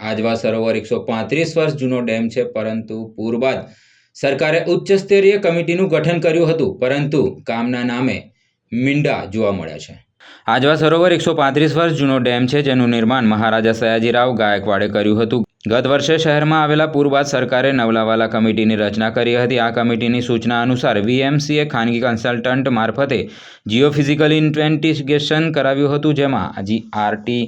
આજવા સરોવર એકસો પાંત્રીસ વર્ષ જૂનો ડેમ છે, પરંતુ પૂર બાદ સરકારે ઉચ્ચ સ્તરીય કમિટીનું ગઠન કર્યું હતું, પરંતુ કામના નામે મીંડા જોવા મળ્યા છે. આજવા સરોવર એકસો પાંત્રીસ વર્ષ જૂનો ડેમ છે, જેનું નિર્માણ મહારાજા સયાજીરાવ ગાયકવાડે કર્યું હતું. ગત વર્ષે શહેરમાં આવેલા પૂર બાદ સરકારે નવલાવાલા કમિટીની રચના કરી હતી. આ કમિટીની સૂચના અનુસાર વીએમસીએ ખાનગી કન્સલ્ટન્ટ મારફતે જીઓફિઝિકલ ઇન્વેન્ટિગેશન કરાવ્યું હતું, જેમાં આરટી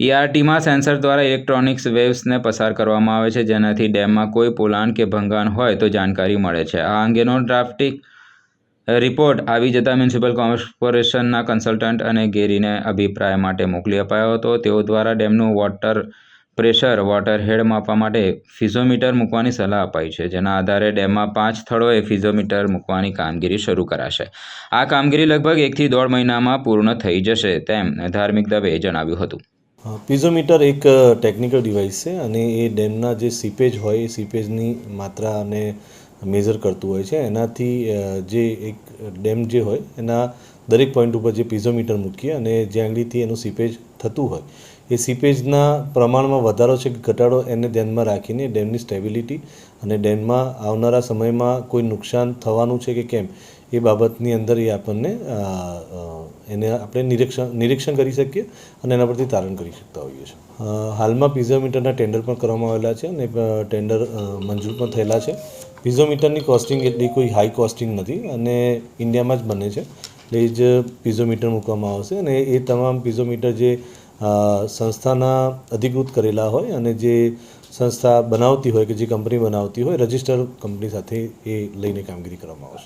ઈઆરટીમાં સેન્સર દ્વારા ઇલેક્ટ્રોનિક્સ વેવ્સને પસાર કરવામાં આવે છે, જેનાથી ડેમમાં કોઈ પોલાણ કે ભંગાણ હોય તો જાણકારી મળે છે. આ અંગેનો ડ્રાફ્ટિંગ રિપોર્ટ આવી જતાં મ્યુનિસિપલ કોર્પોરેશનના કન્સલ્ટન્ટ અને ગેરીને અભિપ્રાય માટે મોકલી અપાયો હતો. તેઓ દ્વારા ડેમનું વોટર પ્રેશર વોટર હેડ માપવા માટે ફિઝોમીટર મૂકવાની સલાહ અપાઈ છે, જેના આધારે ડેમમાં પાંચ સ્થળોએ ફિઝોમીટર મૂકવાની કામગીરી શરૂ કરાશે. આ કામગીરી લગભગ એકથી દોઢ મહિનામાં પૂર્ણ થઈ જશે, તેમ ધાર્મિક દવેએ જણાવ્યું હતું. પીઝોમીટર એક ટેકનિકલ ડિવાઇસ છે અને એ ડેમના જે સીપેજ હોય, એ સીપેજની માત્રા અને મેઝર કરતું હોય છે. એનાથી જે એક ડેમ જે હોય, એના દરેક પોઈન્ટ ઉપર જે પીઝોમીટર મૂકીએ અને જે આંગળીથી એનું સીપેજ થતું હોય, એ સીપેજના પ્રમાણમાં વધારો છે કે ઘટાડો એને ધ્યાનમાં રાખીને ડેમની સ્ટેબિલિટી અને ડેમમાં આવનારા સમયમાં કોઈ નુકસાન થવાનું છે કે કેમ, એ બાબતની અંદર એ આપણને એને આપણે નિરીક્ષણ નિરીક્ષણ કરી શકીએ અને એના પરથી તારણ કરી શકતા હોઈએ છીએ. હાલમાં પીઝોમીટરના ટેન્ડર પણ કરવામાં આવેલા છે અને ટેન્ડર મંજૂર પણ થયેલા છે. પીઝોમીટરની કોસ્ટિંગ એટલી કોઈ હાઈ કોસ્ટિંગ નથી અને ઇન્ડિયામાં જ બને છે. એટલે એ જ પીઝોમીટર મૂકવામાં આવશે અને એ તમામ પીઝોમીટર જે સંસ્થાના અધિકૃત કરેલા હોય અને જે સંસ્થા બનાવતી હોય કે જે કંપની બનાવતી હોય રજિસ્ટર કંપની સાથે એ લઈને કામગીરી કરવામાં આવશે.